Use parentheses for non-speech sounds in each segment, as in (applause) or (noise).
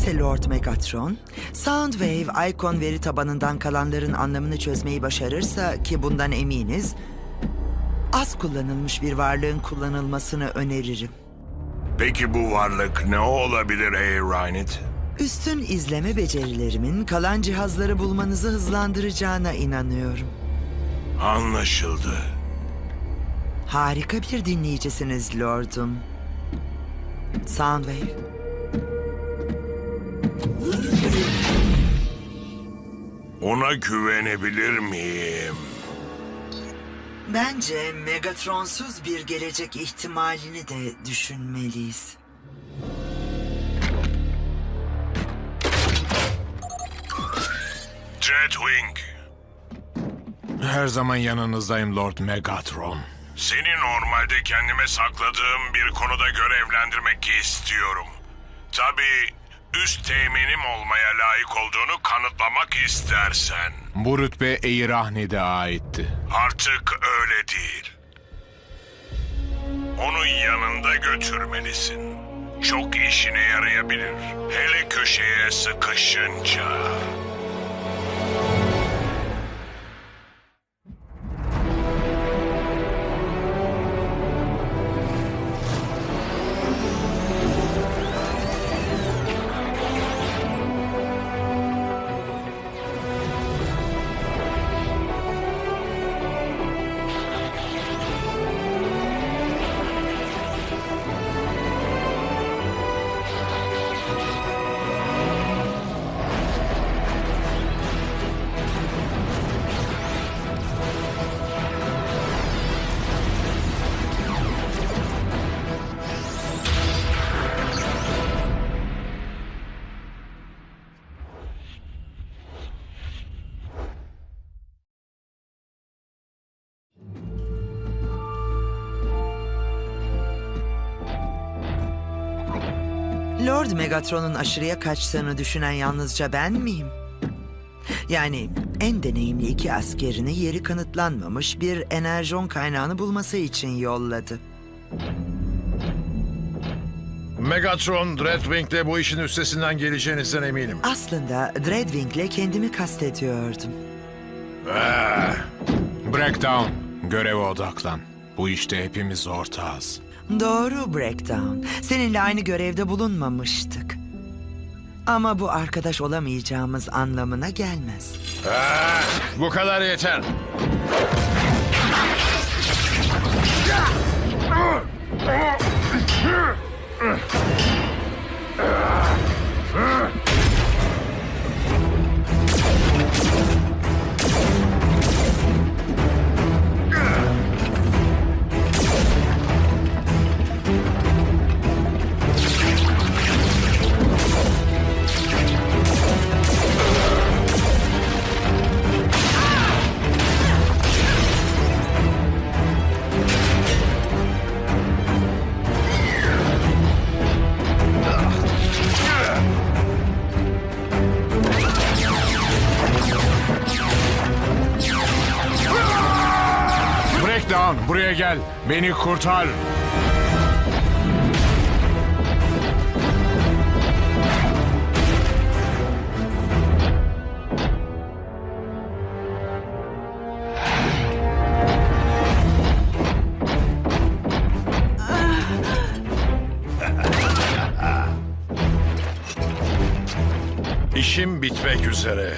gerekirse Lord Megatron, Soundwave Icon veri tabanından kalanların anlamını çözmeyi başarırsa ki bundan eminiz, az kullanılmış bir varlığın kullanılmasını öneririm. Peki bu varlık ne olabilir ey Rynit? Üstün izleme becerilerimin kalan cihazları bulmanızı hızlandıracağına inanıyorum. Anlaşıldı. Harika bir dinleyicisiniz Lord'um. Soundwave. Ona güvenebilir miyim? Bence Megatronsuz bir gelecek ihtimalini de düşünmeliyiz. Dreadwing, Her zaman yanınızdayım Lord Megatron. seni normalde kendime sakladığım bir konuda görevlendirmek istiyorum. Tabii üst teğmenim olmaya layık olduğunu kanıtlamak istersen. Bu rütbe Eirahne'de aitti. Artık öyle değil. Onu yanında götürmelisin. Çok işine yarayabilir. Hele köşeye sıkışınca. Lord Megatron'un aşırıya kaçtığını düşünen yalnızca ben miyim? Yani en deneyimli iki askerini yeri kanıtlanmamış bir enerjon kaynağını bulması için yolladı. Megatron, Dreadwing'le bu işin üstesinden geleceğinizden eminim. Aslında Dreadwing'le kendimi kastediyordum. Breakdown, göreve odaklan. Bu işte hepimiz ortağız. Doğru Breakdown. Seninle aynı görevde bulunmamıştık. Ama bu arkadaş olamayacağımız anlamına gelmez. Ah, bu kadar yeter. Breakdown, buraya gel. Beni kurtar. İşim bitmek üzere.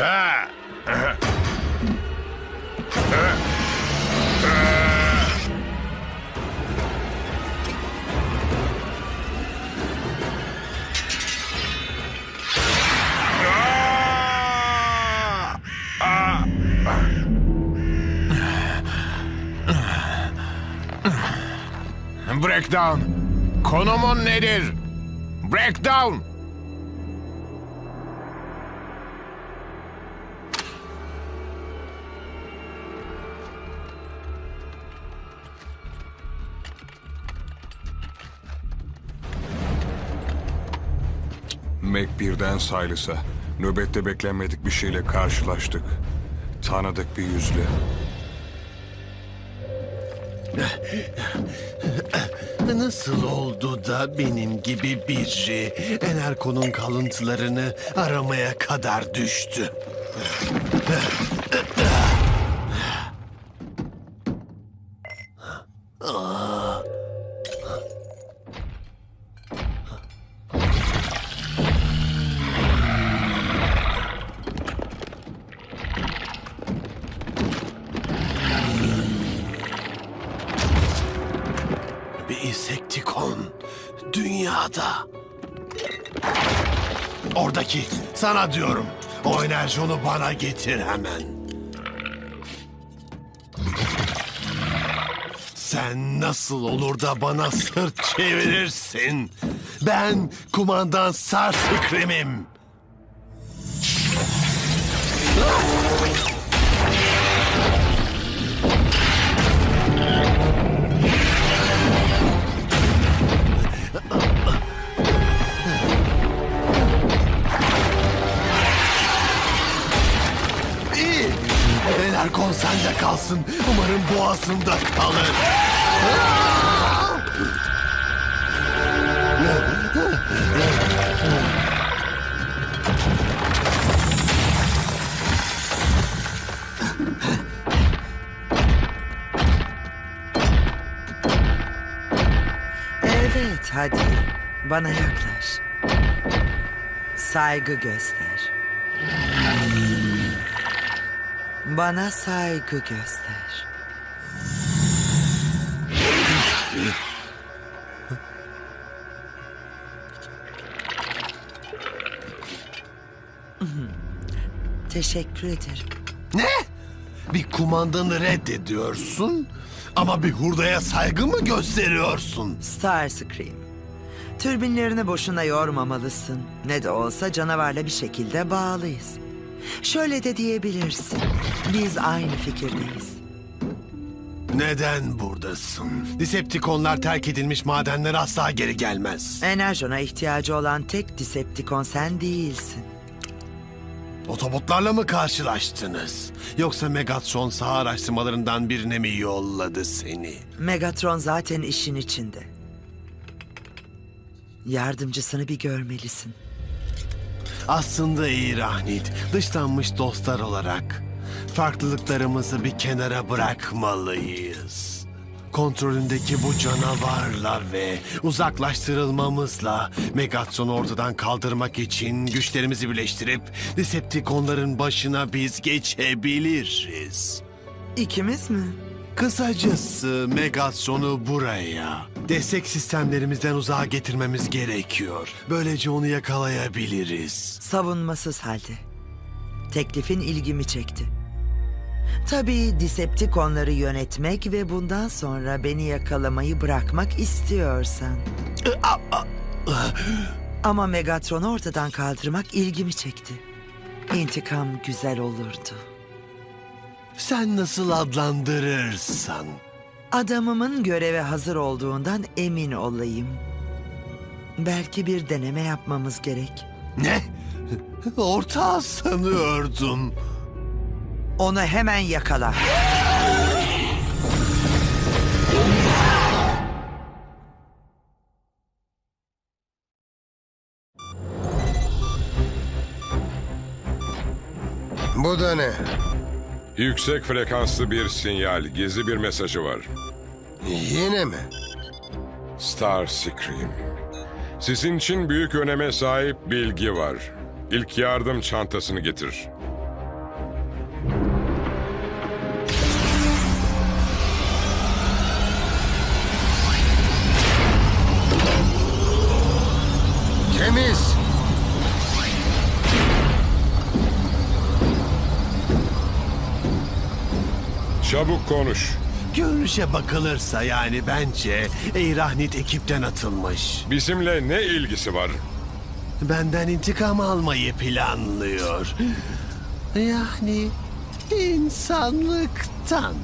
Ah, (laughs) Breakdown, konumun nedir? Breakdown! Mac birden Silas'a. Nöbette beklenmedik bir şeyle karşılaştık. Tanıdık bir yüzle. (laughs) Nasıl oldu da benim gibi biri Enerko'nun kalıntılarını aramaya kadar düştü? İnsektikon dünyada. Oradaki sana diyorum. O enerjonu bana getir hemen. Sen nasıl olur da bana sırt çevirirsin? Ben kumandan Sarsıkrem'im. Enerkon sende kalsın. Umarım boğazında kalır. Evet hadi bana yaklaş. Saygı göster. Bana saygı göster. Teşekkür ederim. Ne? Bir kumandanı reddediyorsun ama bir hurdaya saygı mı gösteriyorsun? Starscream. Türbinlerini boşuna yormamalısın. Ne de olsa canavarla bir şekilde bağlıyız. Şöyle de diyebilirsin. Biz aynı fikirdeyiz. Neden buradasın? Decepticonlar terk edilmiş madenler asla geri gelmez. Enerjona ihtiyacı olan tek Decepticon sen değilsin. Otobotlarla mı karşılaştınız? Yoksa Megatron saha araştırmalarından birine mi yolladı seni? Megatron zaten işin içinde. Yardımcısını bir görmelisin. Aslında iyi Rahnit, dışlanmış dostlar olarak farklılıklarımızı bir kenara bırakmalıyız. Kontrolündeki bu canavarla ve uzaklaştırılmamızla Megatron'u ortadan kaldırmak için güçlerimizi birleştirip Decepticonların başına biz geçebiliriz. İkimiz mi? Kısacası Megatron'u buraya, destek sistemlerimizden uzağa getirmemiz gerekiyor. Böylece onu yakalayabiliriz. Savunmasız halde. Teklifin ilgimi çekti. Tabii Decepticonları yönetmek ve bundan sonra beni yakalamayı bırakmak istiyorsan. Ama Megatron'u ortadan kaldırmak ilgimi çekti. İntikam güzel olurdu. Sen nasıl adlandırırsan. Adamımın göreve hazır olduğundan emin olayım. Belki bir deneme yapmamız gerek. Ne? Ortağı sanıyordum. Onu hemen yakala. Bu da ne? Yüksek frekanslı bir sinyal, gizli bir mesajı var. Yine mi? Star Scream. Sizin için büyük öneme sahip bilgi var. İlk yardım çantasını getir. Çabuk konuş. Görünüşe bakılırsa yani bence Eyrahnit ekipten atılmış. Bizimle ne ilgisi var? Benden intikam almayı planlıyor. Yani insanlıktan.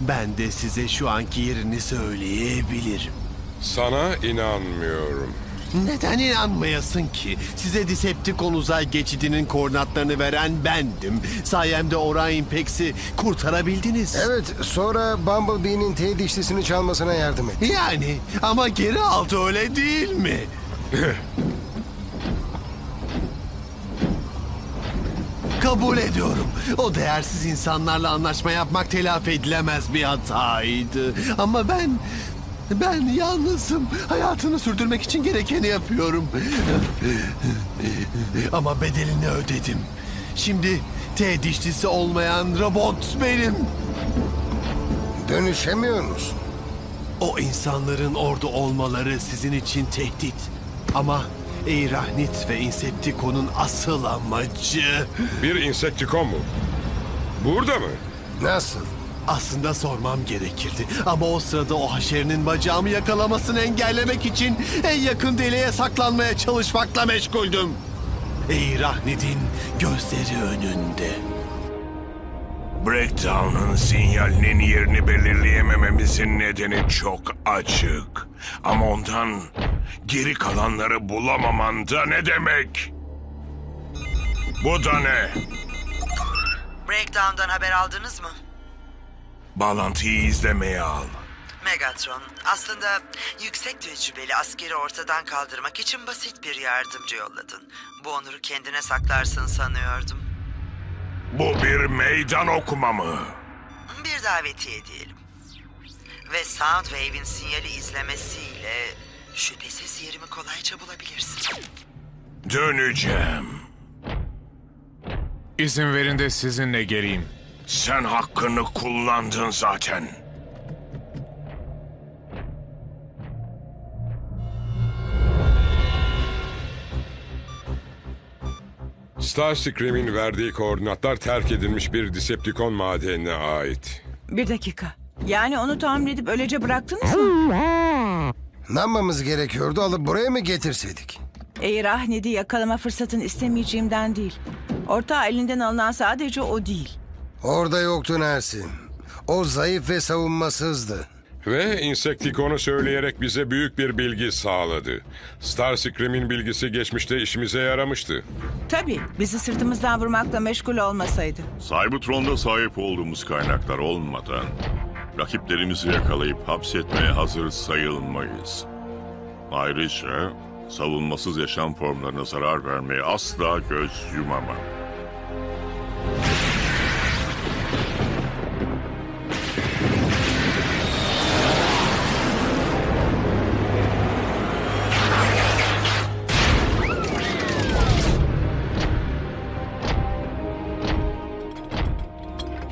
Ben de size şu anki yerini söyleyebilirim. Sana inanmıyorum. Neden inanmayasın ki? Size Decepticon uzay geçidinin koordinatlarını veren bendim. Sayemde Orion Pex'i kurtarabildiniz. Evet, sonra Bumblebee'nin T dişlisini çalmasına yardım et. Yani ama geri aldı öyle değil mi? (laughs) Kabul ediyorum. O değersiz insanlarla anlaşma yapmak telafi edilemez bir hataydı. Ama ben... Ben yalnızım. Hayatını sürdürmek için gerekeni yapıyorum. Ama bedelini ödedim. Şimdi T dişlisi olmayan robot benim. Dönüşemiyor musun? O insanların orada olmaları sizin için tehdit. Ama Eirahnit ve Insepticon'un asıl amacı... Bir insektikon mu? Burada mı? Nasıl? Aslında sormam gerekirdi. Ama o sırada o haşerinin bacağımı yakalamasını engellemek için en yakın deliğe saklanmaya çalışmakla meşguldüm. Eirahnit'in gözleri önünde. Breakdown'un sinyalinin yerini belirleyemememizin nedeni çok açık. Ama ondan geri kalanları bulamaman da ne demek? Bu da ne? Breakdown'dan haber aldınız mı? Bağlantıyı izlemeye al. Megatron, aslında yüksek tecrübeli askeri ortadan kaldırmak için basit bir yardımcı yolladın. Bu onuru kendine saklarsın sanıyordum. Bu bir meydan okuma mı? Bir davetiye diyelim. Ve Soundwave'in sinyali izlemesiyle şüphesiz yerimi kolayca bulabilirsin. Döneceğim. İzin verin de sizinle geleyim. Sen hakkını kullandın zaten. Starscream'in verdiği koordinatlar terk edilmiş bir Decepticon madenine ait. Bir dakika. Yani onu tamir edip öylece bıraktınız mı? Ne yapmamız gerekiyordu? Alıp buraya mı getirseydik? Eğer Ahned'i yakalama fırsatını istemeyeceğimden değil. Ortağı elinden alınan sadece o değil. Orada yoktu Ersin. O zayıf ve savunmasızdı. Ve Insecticon'u söyleyerek bize büyük bir bilgi sağladı. Starscream'in bilgisi geçmişte işimize yaramıştı. Tabii bizi sırtımızdan vurmakla meşgul olmasaydı. Cybertron'da sahip olduğumuz kaynaklar olmadan rakiplerimizi yakalayıp hapsetmeye hazır sayılmayız. Ayrıca savunmasız yaşam formlarına zarar vermeye asla göz yumamam.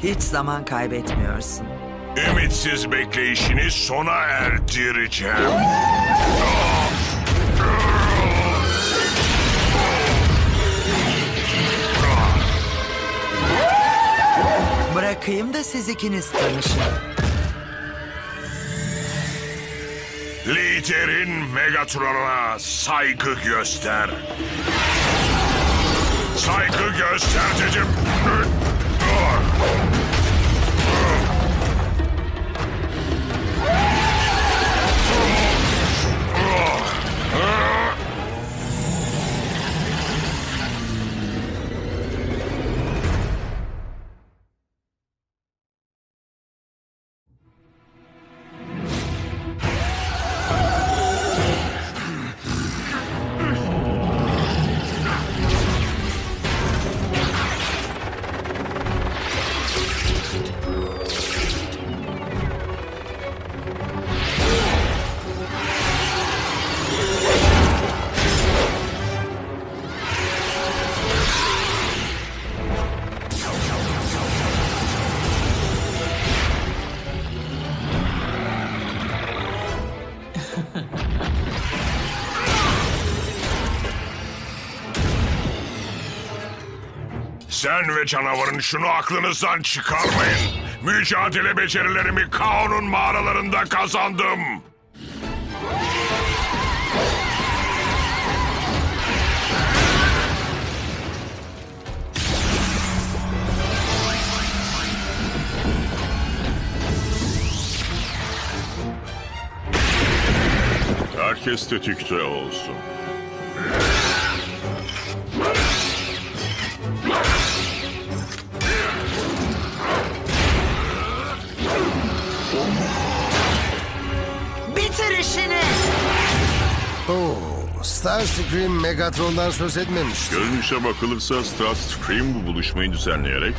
Hiç zaman kaybetmiyorsun. Ümitsiz bekleyişini sona erdireceğim. Bırakayım da siz ikiniz tanışın. Liderin Megatron'a saygı göster. Saygı göster dedim. Sen ve canavarın şunu aklınızdan çıkarmayın. Mücadele becerilerimi Kaon'un mağaralarında kazandım. Herkes tetikte olsun. Starscream Megatron'dan söz etmemiş. Görünüşe bakılırsa Starscream bu buluşmayı düzenleyerek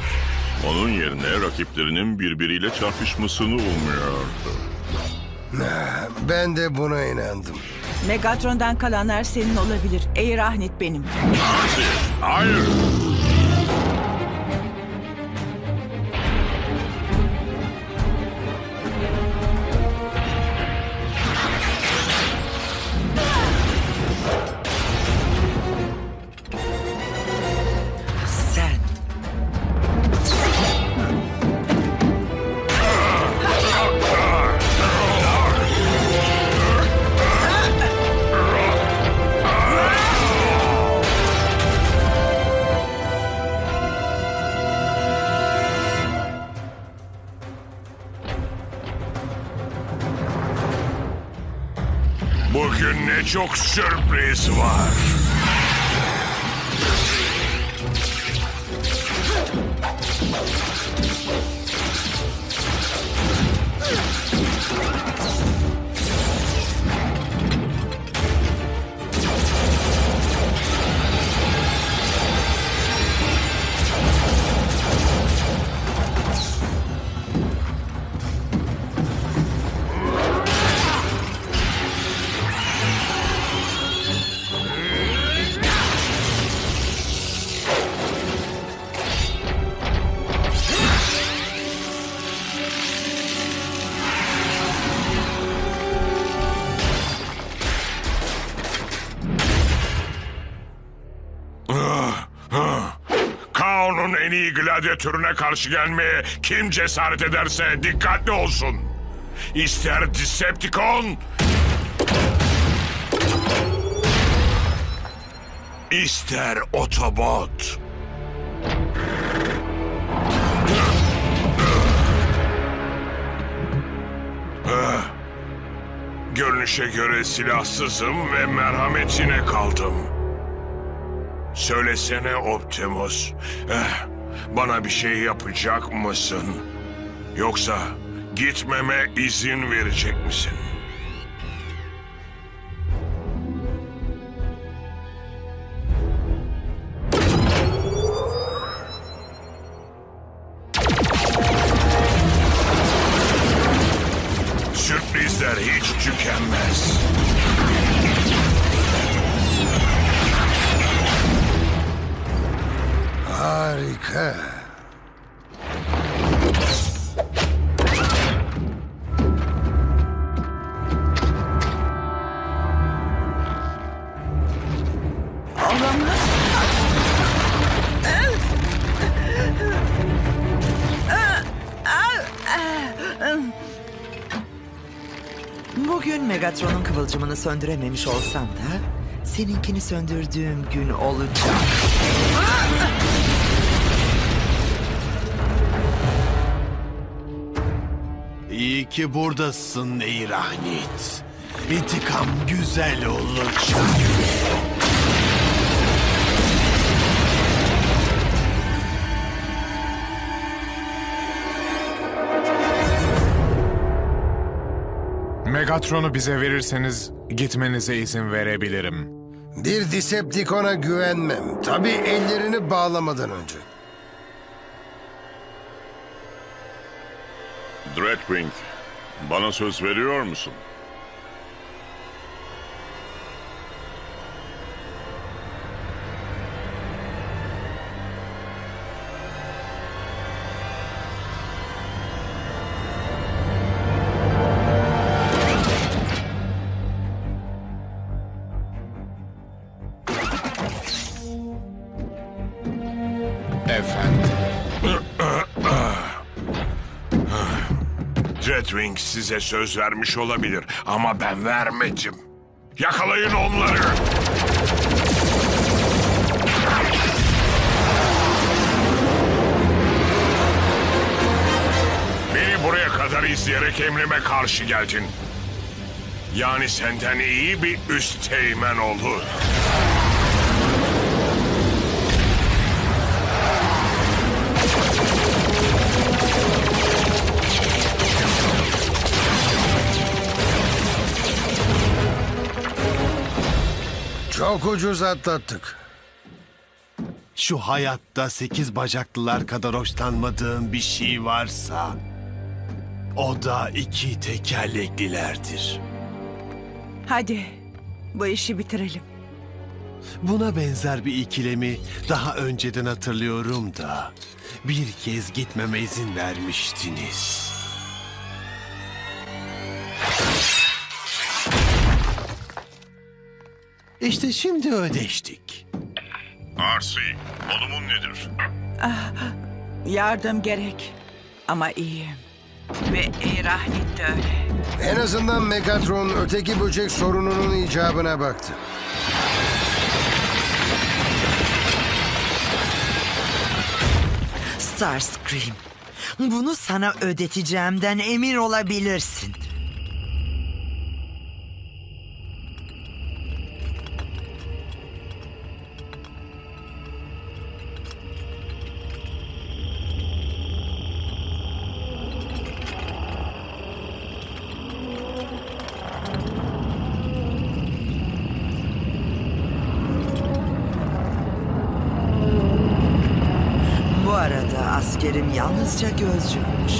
onun yerine rakiplerinin birbiriyle çarpışmasını umuyordu. Ben de buna inandım. Megatron'dan kalanlar senin olabilir. Eirahnit benim. Hayır! Sen. Bugün ne çok sürpriz var. İyi gladyatörüne karşı gelmeye kim cesaret ederse dikkatli olsun. İster Decepticon... ister Autobot. Ah, Görünüşe göre silahsızım ve merhametine kaldım. Söylesene Optimus. Eh, bana bir şey yapacak mısın? Yoksa gitmeme izin verecek misin? Kıvılcımını söndürememiş olsam da... ...seninkini söndürdüğüm gün olacak. İyi ki buradasın Eirahnit. İntikam güzel olacak. Megatron'u bize verirseniz gitmenize izin verebilirim. Bir Decepticon'a güvenmem. Tabii ellerini bağlamadan önce. Dreadwing, bana söz veriyor musun? Efendim. Dreadwing size söz vermiş olabilir ama ben vermedim. Yakalayın onları. Beni buraya kadar izleyerek emrime karşı geldin. Yani senden iyi bir üst teğmen olur. Çok ucuz atlattık. Şu hayatta sekiz bacaklılar kadar hoşlanmadığım bir şey varsa... ...o da iki tekerleklilerdir. Hadi bu işi bitirelim. Buna benzer bir ikilemi daha önceden hatırlıyorum da... ...bir kez gitmeme izin vermiştiniz. İşte şimdi ödeştik. Arsi, konumun nedir? Yardım gerek. Ama iyiyim. Ve Eirahnit de öyle. En azından Megatron öteki böcek sorununun icabına baktı. Starscream. Bunu sana ödeteceğimden emin olabilirsin. Askerim yalnızca gözcüymüş.